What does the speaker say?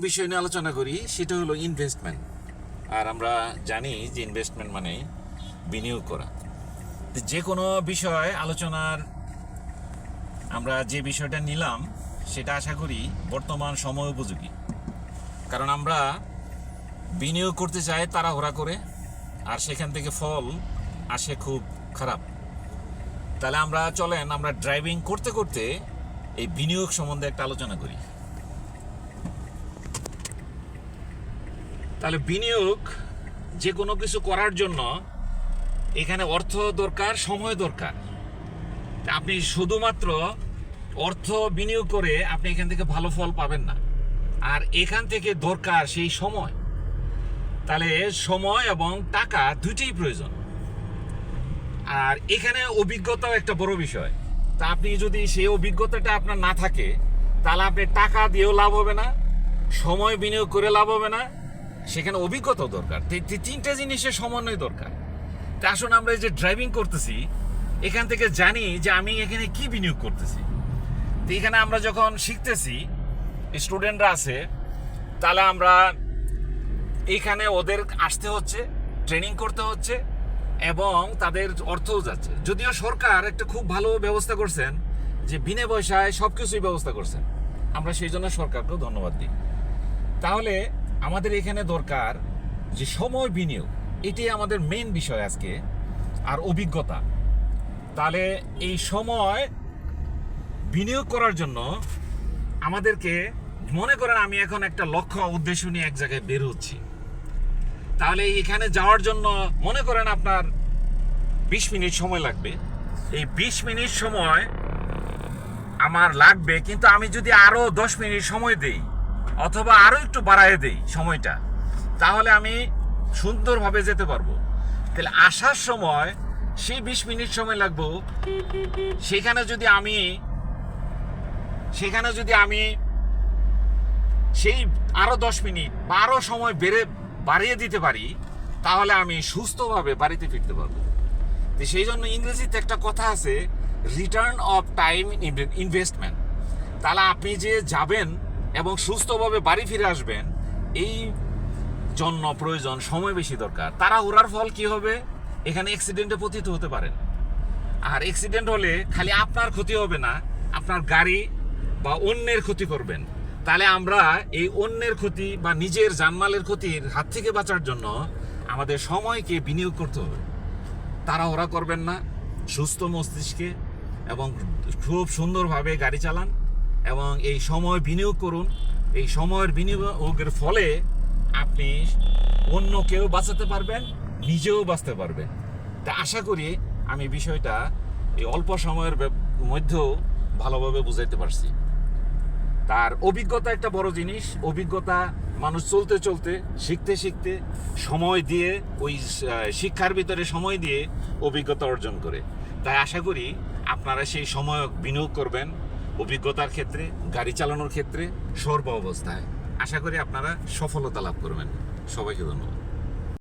বিষয় নিয়ে আলোচনা করি, সেটা হলো ইনভেস্টমেন্ট আর আমরা জানি যে ইনভেস্টমেন্ট মানে বিনিয়োগ করা। যে কোনো বিষয় আলোচনার আমরা যে বিষয়টা নিলাম, সেটা আশা করি বর্তমান সময় উপযোগী। কারণ আমরা বিনিয়োগ করতে চাই তাড়াহুড়া করে, আর সেখান থেকে ফল আসে খুব খারাপ। তাহলে আমরা, চলেন আমরা ড্রাইভিং করতে করতে এই বিনিয়োগ সম্বন্ধে একটা আলোচনা করি। তাহলে বিনিয়োগ যে কোনো কিছু করার জন্য এখানে অর্থ দরকার, সময় দরকার। আপনি শুধুমাত্র অর্থ বিনিয়োগ করে আপনি এখান থেকে ভালো ফল পাবেন না। আর এখান থেকে দরকার সেই সময়। তাহলে সময় এবং টাকা দুইটাই প্রয়োজন। আর এখানে অভিজ্ঞতাও একটা বড় বিষয়। তা আপনি যদি সেই অভিজ্ঞতাটা আপনার না থাকে, তাহলে আপনি টাকা দিয়েও লাভ হবে না, সময় বিনিয়োগ করে লাভ হবে না সেখানে অভিজ্ঞতাও দরকার। তিনটা জিনিসের সমন্বয় দরকার। তা আসুন আমরা এই যে ড্রাইভিং করতেছি, এখান থেকে জানি যে আমি এখানে কি বিনিয়োগ করতেছি। তো এখানে আমরা যখন শিখতেছি স্টুডেন্টরা আছে, তাহলে আমরা এইখানে ওদের আসতে হচ্ছে ট্রেনিং করতে হচ্ছে, এবং তাদের অর্থও যাচ্ছে। যদিও সরকার একটা খুব ভালো ব্যবস্থা করছেন, যে বিনা পয়সায় সব কিছুই ব্যবস্থা করছেন। আমরা সেই জন্য সরকারকেও ধন্যবাদ দিই। তাহলে আমাদের এখানে দরকার যে সময় বিনিয়োগ। এটাই আমাদের মেন বিষয় আজকে। আর অভিজ্ঞতা। তাহলে এই সময় বিনিয়োগ করার জন্য আমাদেরকে, মনে করেন আমি এখন একটা লক্ষ্য উদ্দেশ্য নিয়ে এক জায়গায় বের হচ্ছি। তাহলে এখানে যাওয়ার জন্য মনে করেন আপনার বিশ মিনিট সময় লাগবে। এই বিশ মিনিট সময় আমার লাগবে, কিন্তু আমি যদি আরও দশ মিনিট সময় দেই অথবা আরও একটু বাড়ায় দেই সময়টা, তাহলে আমি সুন্দরভাবে যেতে পারব। তাহলে আসার সময় সেই বিশ মিনিট সময় লাগবো, সেখানে যদি আমি, সেখানে যদি আমি সেই আরও দশ মিনিট বা আরও সময় বেড়ে, বাড়িয়ে দিতে পারি, তাহলে আমি সুস্থভাবে বাড়িতে ফিরতে পারব। তো সেই জন্য ইংরেজিতে একটা কথা আছে রিটার্ন অফ টাইম ইনভেস্টমেন্ট তাহলে আপনি যে যাবেন এবং সুস্থভাবে বাড়ি ফিরে আসবেন, এই জন্য প্রয়োজন সময় বেশি দরকার। তারা ওরার ফল কি হবে? এখানে অ্যাক্সিডেন্টে পতিত হতে পারেন। আর অ্যাক্সিডেন্ট হলে খালি আপনার ক্ষতি হবে না, আপনার গাড়ি বা অন্যের ক্ষতি করবেন। তাহলে আমরা এই অন্যের ক্ষতি বা নিজের জানমালের ক্ষতির হাত থেকে বাঁচার জন্য আমাদের সময়কে বিনিয়োগ করতে হবে। তারা ওরা করবেন না, সুস্থ মস্তিষ্কে এবং খুব সুন্দরভাবে গাড়ি চালান। এবং এই সময় বিনিয়োগ করুন। এই সময়ের বিনিয়োগের ফলে আপনি অন্য কেউ বাঁচাতে পারবেন, নিজেও বাঁচতে পারবেন। তা আশা করি আমি বিষয়টা এই অল্প সময়ের মধ্যেও ভালোভাবে বুঝাইতে পারছি। তার অভিজ্ঞতা একটা বড় জিনিস। অভিজ্ঞতা মানুষ চলতে চলতে, শিখতে শিখতে সময় দিয়ে, ওই শিক্ষার ভিতরে সময় দিয়ে অভিজ্ঞতা অর্জন করে। তাই আশা করি আপনারা সেই সময় বিনিয়োগ করবেন। অভিজ্ঞতার ক্ষেত্রে, গাড়ি চালানোর ক্ষেত্রে সর্ব অবস্থায় আশা করি আপনারা সফলতা লাভ করবেন। সবাইকে ধন্যবাদ।